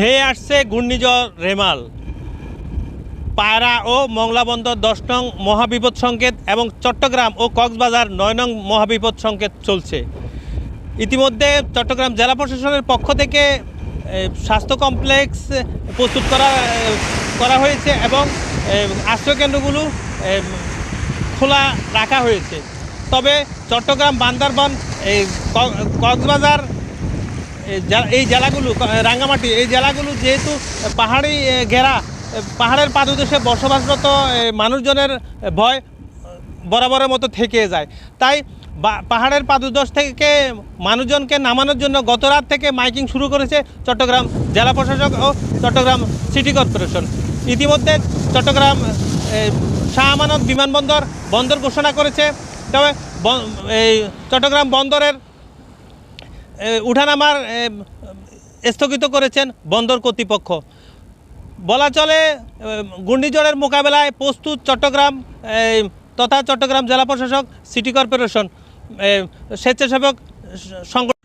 ধেয়ে আসছে ঘূর্ণিঝড় রেমাল। পায়রা ও মংলা বন্দর দশ নং মহাবিপদ সংকেত এবং চট্টগ্রাম ও কক্সবাজার নয় নং মহাবিপদ সংকেত চলছে। ইতিমধ্যে চট্টগ্রাম জেলা প্রশাসনের পক্ষ থেকে স্বাস্থ্য কমপ্লেক্স প্রস্তুত করা করা হয়েছে এবং আশ্রয়কেন্দ্রগুলো খোলা রাখা হয়েছে। তবে চট্টগ্রাম বান্দরবান কক্সবাজার এই জেলা- এই জেলাগুলো রাঙ্গামাটি, এই জেলাগুলো যেহেতু পাহাড়ি ঘেরা পাহাড়ের পাদদেশে বসবাসরত মানুষজনের ভয় বরাবরের মতো থেকে যায়। তাই পাহাড়ের পাদদেশ থেকে মানুষজনকে নামানোর জন্য গত রাত থেকে মাইকিং শুরু করেছে চট্টগ্রাম জেলা প্রশাসক ও চট্টগ্রাম সিটি কর্পোরেশন। ইতিমধ্যে চট্টগ্রাম শাহ আমানত বিমানবন্দর বন্দর ঘোষণা করেছে। তবে এই চট্টগ্রাম বন্দরের উঠানামার স্থগিত করেছেন বন্দর কর্তৃপক্ষ। বলা চলে ঘূর্ণিঝড়ের মোকাবেলায় প্রস্তুত চট্টগ্রাম তথা চট্টগ্রাম জেলা প্রশাসক, সিটি কর্পোরেশন স্বেচ্ছাসেবক, সংগঠন